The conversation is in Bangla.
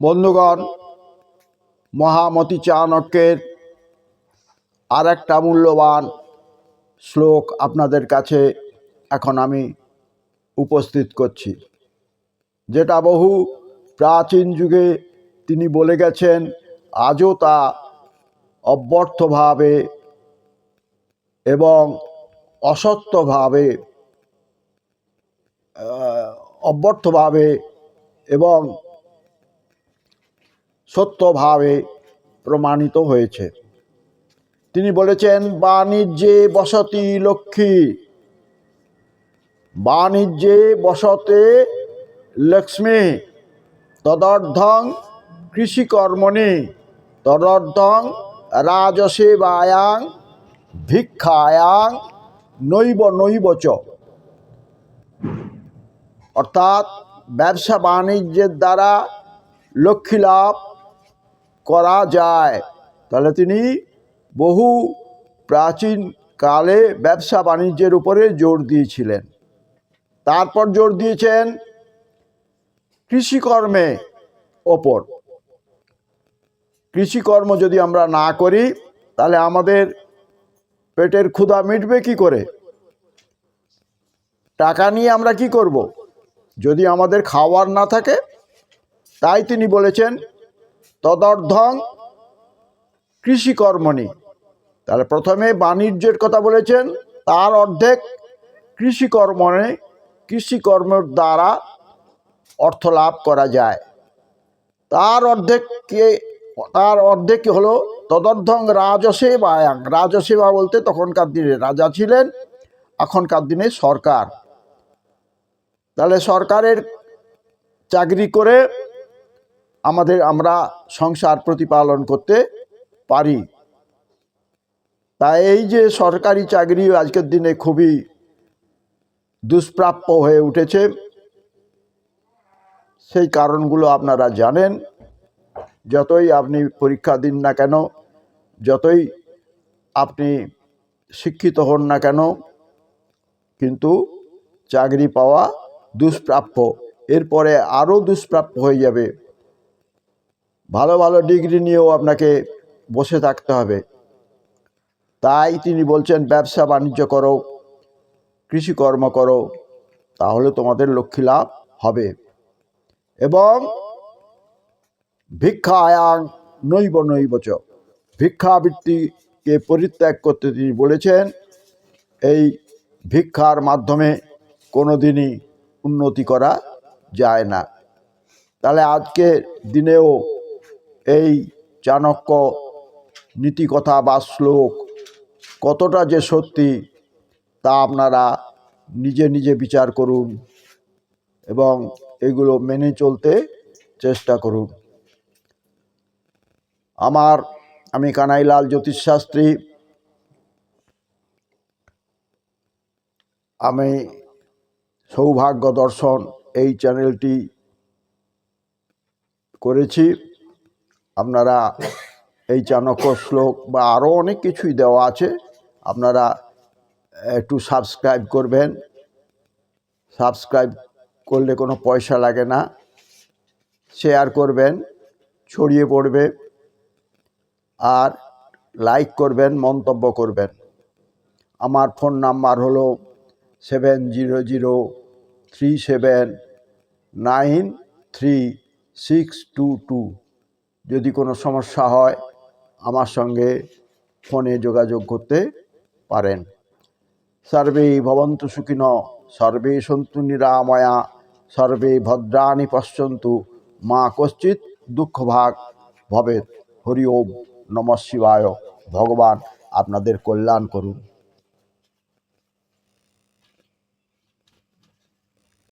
বন্ধুগণ মহামতি চাণক্যের আর একটা মূল্যবান শ্লোক আপনাদের কাছে এখন আমি উপস্থিত করছি। যেটা বহু প্রাচীন যুগে তিনি বলে গেছেন, আজও তা অব্যর্থভাবে এবং অসত্যভাবে অব্যর্থভাবে এবং সত্যভাবে প্রমাণিত হয়েছে। তিনি বলেছেন, বাণিজ্যে বসতি লক্ষ্মী। বাণিজ্যে বসতে লক্ষ্মী, তদর্ধং কৃষিকর্মণি, তদর্ধং রাজসেবায়াং ভিক্ষায়াং নৈব নৈব চ অর্থাৎ ব্যবসা বাণিজ্যের দ্বারা লক্ষ্মী লাভ করা যায়। তাহলে তিনি বহু প্রাচীন কালে ব্যবসা বাণিজ্যের উপরে জোর দিয়েছিলেন। তারপর জোর দিয়েছেন কৃষিকর্মে ওপর। কৃষিকর্ম যদি আমরা না করি, তাহলে আমাদের পেটের ক্ষুধা মিটবে কি করে? টাকা নিয়ে আমরা কি করব? যদি আমাদের খাওয়ার না থাকে, তাই তিনি বলেছেন তদর্ধং কৃষিকর্মণি। তাহলে প্রথমে বাণিজ্যের কথা বলেছেন, তার অর্ধেক কৃষিকর্মণে, কৃষিকর্মের দ্বারা অর্থ লাভ করা যায়। তার অর্ধেককে তার অর্ধেক হলো? তদর্ধং রাজসেবায়াং। রাজসেবা বলতে তখনকার দিনে রাজা ছিলেন, এখনকার দিনে সরকার। তাহলে সরকারের চাকরি করে আমাদের আমরা সংসার প্রতিপালন করতে পারি। তাই এই যে সরকারি চাকরি আজকের দিনে খুবই দুষ্প্রাপ্য হয়ে উঠেছে। সেই কারণগুলো আপনারা জানেন। যতই আপনি পরীক্ষা দিন না কেন, যতই আপনি শিক্ষিত হন না কেন, কিন্তু চাকরি পাওয়া দুষ্প্রাপ্য। এরপরে আরও দুষ্প্রাপ্য হয়ে যাবে। ভালো ভালো ডিগ্রি নিয়েও আপনাকে বসে থাকতে হবে। তাই তিনি বলছেন, ব্যবসা বাণিজ্য করো কৃষিকর্ম করো, তাহলে তোমাদের লক্ষ্মী লাভ হবে। এবং ভিক্ষায়াং নৈব নৈবচ ভিক্ষাবৃত্তিকে পরিত্যাগ করতে তিনি বলেছেন, এই ভিক্ষার মাধ্যমে কোনো দিনই উন্নতি করা যায় না। তাহলে আজকে দিনেও এই চাণক্য নীতিকথা বা শ্লোক কতটা যে সত্যি তা আপনারা নিজে নিজে বিচার করুন এবং এগুলো মেনে চলতে চেষ্টা করুন। আমার, আমি কানাইলাল জ্যোতিষশাস্ত্রী। আমি সৌভাগ্য দর্শন এই চ্যানেলটি করেছি। আপনারা এই চাণক্য শ্লোক বা আরও অনেক কিছুই দেওয়া আছে। আপনারা একটু সাবস্ক্রাইব করবেন। সাবস্ক্রাইব করলে কোনো পয়সা লাগে না। শেয়ার করবেন, ছড়িয়ে পড়বে। আর লাইক করবেন, মন্তব্য করবেন। আমার ফোন নাম্বার হলো seven zero zero three seven nine three six two two যদি কোনো সমস্যা হয়, আমার সঙ্গে ফোনে যোগাযোগ করতে পারেন। সর্বে ভবন্তু সুখিন, সর্বে সন্তু নিরাময়া, সর্বে ভদ্রাণি পশ্যন্তু, মা কশ্চিৎ দুঃখভাগ ভবেত হরি ওম নম শিবায়। ভগবান আপনাদের কল্যাণ করুন।